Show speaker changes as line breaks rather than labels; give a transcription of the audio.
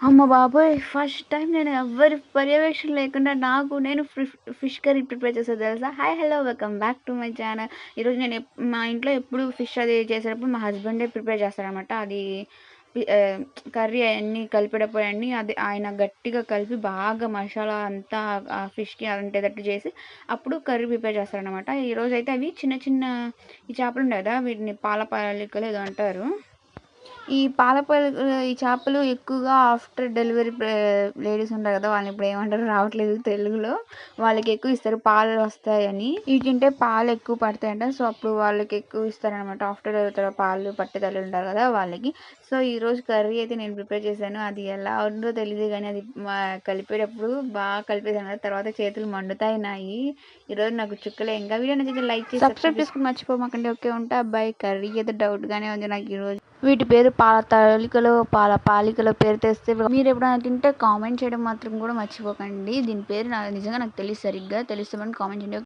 అమ్మ బాబోయ్! First time నేను ఎవ్వరి పర్యవేక్షణ లేకుండా నాకు నేను ఫిష్ ఫిష్ కర్రీ ప్రిపేర్ చేసేది తెలుసా? Hi hello welcome back to my channel. ఈరోజు నేను మా ఇంట్లో ఎప్పుడు ఫిష్ అది చేసేటప్పుడు మా హస్బెండే ప్రిపేర్ చేస్తారనమాట. అది కర్రీ అన్నీ కలిపేటప్పుడు అన్నీ అది ఆయన గట్టిగా కలిపి బాగా మసాలా అంతా ఆ ఫిష్‌కి అంటేటట్టు చేసి అప్పుడు కర్రీ ప్రిపేర్ చేస్తారనమాట. ఈరోజైతే అవి చిన్న చిన్న ఈ చేపలు ఉండే కదా! వీటిని పాల పాలికలు ఏదో అంటారు. ఈ పాల పాలికలు ఈ చేపలు ఎక్కువగా ఆఫ్టర్ డెలివరీ లేడీస్ ఉంటారు కదా! వాళ్ళని ఇప్పుడు ఏమంటారో రావట్లేదు తెలుగులో. వాళ్ళకి ఎక్కువ ఇస్తారు పాలు వస్తాయని. ఇవి తింటే పాలు ఎక్కువ పడతాయంట. సో, అప్పుడు వాళ్ళకి ఎక్కువ ఇస్తారనమాట. ఆఫ్టర్ డెలివరీ పాలు పట్టే తల్లులు ఉంటారు కదా! వాళ్ళకి. సో, ఈరోజు కర్రీ అయితే నేను ప్రిపేర్ చేశాను. అది ఎలా ఉందో తెలీదు గానీ అది కలిపేటప్పుడు బాగా కలిపేసాను కదా! తర్వాత చేతులు మండుతాయి నాయి. ఈరోజు నాకు చుక్కలే ఇంకా. వీడియో నచ్చితే లైక్ చేసి సబ్స్క్రైబ్ చేసుకొని మర్చిపోమాకండి. ఓకే ఉంటా బాయ్. కర్రీ అయితే డౌట్‌గానే ఉంది నాకు ఈరోజు. వీటి పేరు పాల తాలికలో, పాల పాలికలు పేరు తెస్తే మీరు ఎప్పుడైనా తింటే కామెంట్ చేయడం మాత్రం కూడా మర్చిపోకండి. దీని పేరు నిజంగా నాకు తెలియదు సరిగ్గా. తెలిస్తే కామెంట్ చేయండి.